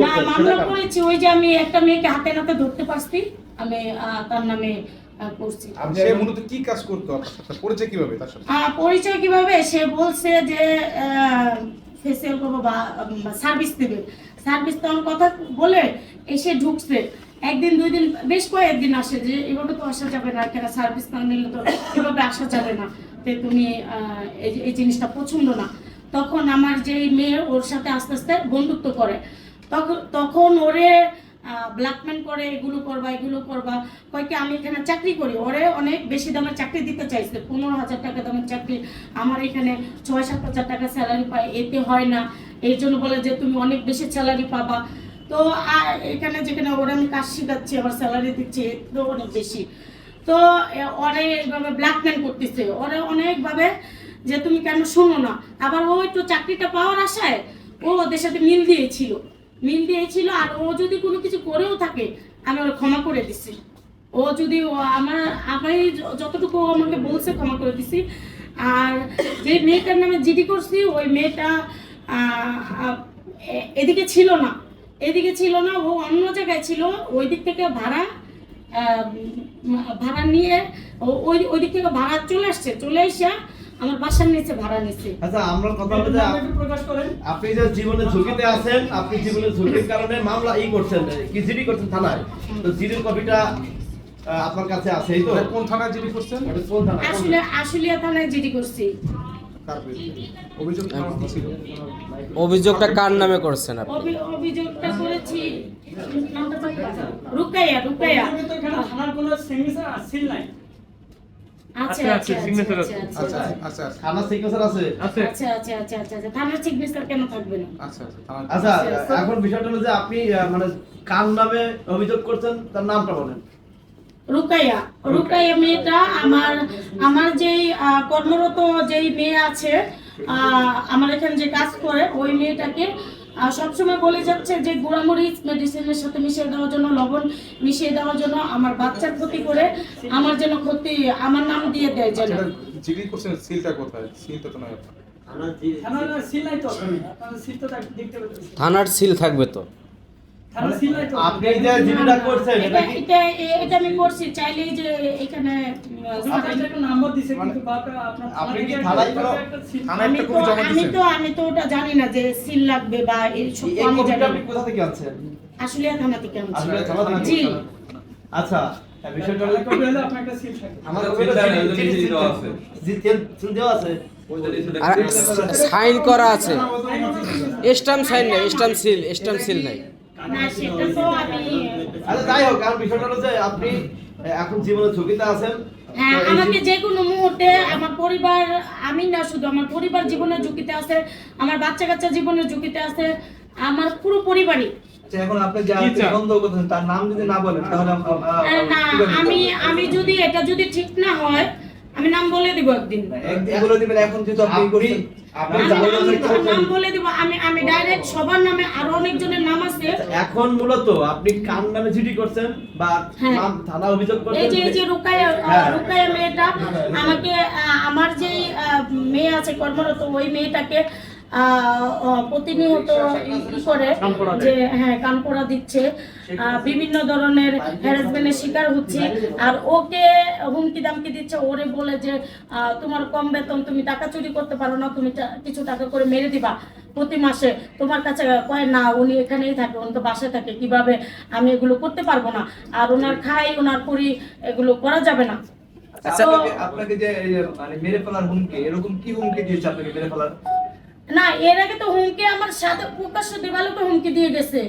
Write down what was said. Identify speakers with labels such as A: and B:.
A: না মামলা করেছি ওই যে আমি একটা মেয়েকে হাতে নাতে ধরতে পারছি আমি তার নামে করছি।
B: সে মূলত কি কাজ করতো? পরিচয় কীভাবে তার সাথে?
A: আহ, পরিচয় কীভাবে? সে বলছে যে ফেসিয়াল করব বা সার্ভিস দেবে। সার্ভিস কথা বলে এসে ঢুকছে। একদিন দুই দিন বেশ কয়েকদিন আসে যে এভাবে তো আসা যাবে না কেন সার্ভিস না নিলে তো এভাবে আসা যাবে না? তুমি আহ, এই এই জিনিসটা পছন্দ না। তখন আমার যে মেয়ে ওর সাথে আস্তে আস্তে বন্ধুত্ব করে। তখন তখন ওরে ব্ল্যাকমেল করে, এগুলো করবা এগুলো করবা। কয় কি, আমি এখানে চাকরি করি। ওরে অনেক বেশি দামে চাকরি দিতে চাইছে। পনেরো হাজার টাকা দামের চাকরি। আমার এখানে ছয়, সাত হাজার টাকা স্যালারি পাই এতে হয় না। এই জন্য বলে যে, তুমি অনেক বেশি স্যালারি পাবা। তো এখানে যেখানে ওরা আমি কাজ শেখাচ্ছি, আবার স্যালারি দিচ্ছি তো অনেক বেশি। তো ওরে এইভাবে ব্ল্যাকমেল করতেছে। ওরে অনেকভাবে যে তুমি কেন শোনো না? আবার ও একটু চাকরিটা পাওয়ার আশায় ও ওদের সাথে মিল দিয়েছিল। মিল দিয়েছিল আর ও যদি কোনো কিছু করেও থাকে, আমি ওর ক্ষমা করে দিছি। ও যদি আমার আমি যতটুকু আমাকে বলছে ক্ষমা করে দিছি। আর যে মেয়েটার নামে জিডি করছি, ওই মেয়েটা এদিকে ছিল না। এদিকে ছিল না, ও অন্য জায়গায় ছিল, ওই দিক থেকে ভাড়া ভাড়া নিয়ে ওই ওই দিক থেকে ভাড়া চলে আসছে। চলে এসে আমার বাসার নিচে ভাড়া নিচ্ছে
C: আচ্ছা আমরা কথা যে
A: প্রকাশ করেন।
C: আপনি যে জীবনে ঝুঁকিতে আছেন আপনি জীবনে ঝুঁকির কারণে মামলা ই করছেন কি জিডি করছেন থানায়? তো জিডির কপিটা আপনার কাছে আছে এই তো
B: কোন থানায় জিডি করছেন?
C: কোন থানা
A: আসলে আশুলিয়া থানায় জিডি করছি।
D: অভিযোগটা কার নামে করছেন আপনি?
A: অভিযোগটা করেছি। রুকাইয়া রুকাইয়া।
E: থানার কোনো সিগনেচার আসছিল নাই।
A: আচ্ছা আচ্ছা
F: signature
A: আচ্ছা
F: আছে।
A: আচ্ছা
B: আচ্ছা
A: আচ্ছা
B: আচ্ছা। আচ্ছা
C: থানা সিগনেচার আছে?
F: আছে।
A: আচ্ছা আচ্ছা আচ্ছা আচ্ছা আচ্ছা। থানার সিগনেচার কেন থাকবে না?
B: আচ্ছা আচ্ছা
C: আচ্ছা
A: আচ্ছা।
C: এখন বিষয়টা হলো যে আপনি মানে কার নামে অভিযোগ করছেন তার নামটা বলেন।
A: রুকাইয়া। রুকাইয়া মেয়েটা আমার আমার যেই আহ, কর্মরত যেই মেয়ে আছে আহ, আমার এখানে যে কাজ করে ওই মেয়েটাকে সবসময় বলে যাচ্ছে যে গুঁড়ামরিচ মেডিসিনের সাথে মিশিয়ে দেওয়ার জন্য লবণ মিশিয়ে দেওয়ার জন্য আমার বাচ্চার ক্ষতি করে আমার যেন ক্ষতি আমার নাম দিয়ে দেয় যেন।
B: সেটা করছেন সিলটা কোথায়? সিলটা তো নয়। আপনার
E: থানার সিল
D: থাকবে তো।
C: আপনি যে জিডিটা করছেন
A: এটা
C: এটা
A: এটা আমি করছি চাইলেই যে এখানে
E: নাম্বার দিছে কিন্তু বাপরে
C: আপনি কি থানায় কোনো-
B: থানায়
A: আমি
B: একটা
A: তো
B: কপি জমা
A: আমি তো আমি তো ওটা জানি না যে সিল লাগবে বা এই সব আমি জানি না।
C: কোথা থেকে আনছেন?
A: আসলে থানা থেকে আনছি।
C: আসলে থানা থেকে
A: জি।
C: আচ্ছা বিষয়টা হলো
E: কপি হলে আপনার একটা সিল থাকে
C: আমার
G: সিল দেওয়া আছে,
C: সিল দেওয়া
D: সাইন করা আছে। স্টাম্প সাইন নাই স্টাম্প সিল স্টাম্প সিল নাই।
C: আচ্ছা যাই হোক কারণ বিষয়টা হলো যে আপনি এখন জীবনে ঝুঁকিতে আছেন।
A: হ্যাঁ
C: তো এই
A: আমাকে
C: যে-
A: যে কোনো মুহূর্তে আমার পরিবার আমি না শুধু আমার পরিবার জীবনের ঝুঁকিতে আছে আমার বাচ্চা কাচ্চা জীবনের ঝুঁকিতে আছে আমার পুরো পরিবারই।
H: আচ্ছা, এখন আপনি তার নাম যদি না বলেন তাহলে আম- আম- আম-
A: আহ, না আমি আমি যদি এটা যদি ঠিক না হয় আমি নাম বলে দিব একদিন।
H: একদিন বলে দিবেন এখন যেহেতু আপনি
C: আপনি
A: নাম বলে দিব আমি আমি সবার নামে আরও অনেকজনের নাম আছে
C: এখন মূলত আপনি কার নামে চিঠি করছেন বা
A: হ্যাঁ।
C: থানা অভিযোগ
A: এই যে এই যে রুকায়া
C: হ্যাঁ।
A: রুকায়া মেয়েটা আমাকে আমার যে মেয়ে আছে কর্মরত ওই মেয়েটাকে প্রতিনিয়ত করে যে হ্যাঁ কান পড়া দিচ্ছে বিভিন্ন ধরনের হ্যারাসমেন্টের শিকার হচ্ছে। আর ওকে হুমকি দামকি দিচ্ছে। ওরে বলে যে তোমার কম বেতন তুমি টাকা চুরি করতে পারো না তুমি কিছু টাকা করে মেরে দিবা প্রতি মাসে। তোমার কাছে কয় না উনি এখানেই থাকে উনি তো বাসায় থাকে। কীভাবে আমি এগুলো করতে পারব না? আর ওনার খাই ওনার করি এগুলো করা যাবে না।
H: আচ্ছা, আপনাকে যে মানে মেরে ফেলার হুমকি এরকম কি হুমকি দিয়েছে আপনাকে মেরে ফেলার?
A: না এর আগে তো হুমকি আমার সাথে প্রকাশ্য দেবালোকে হুমকি দিয়ে গেছে।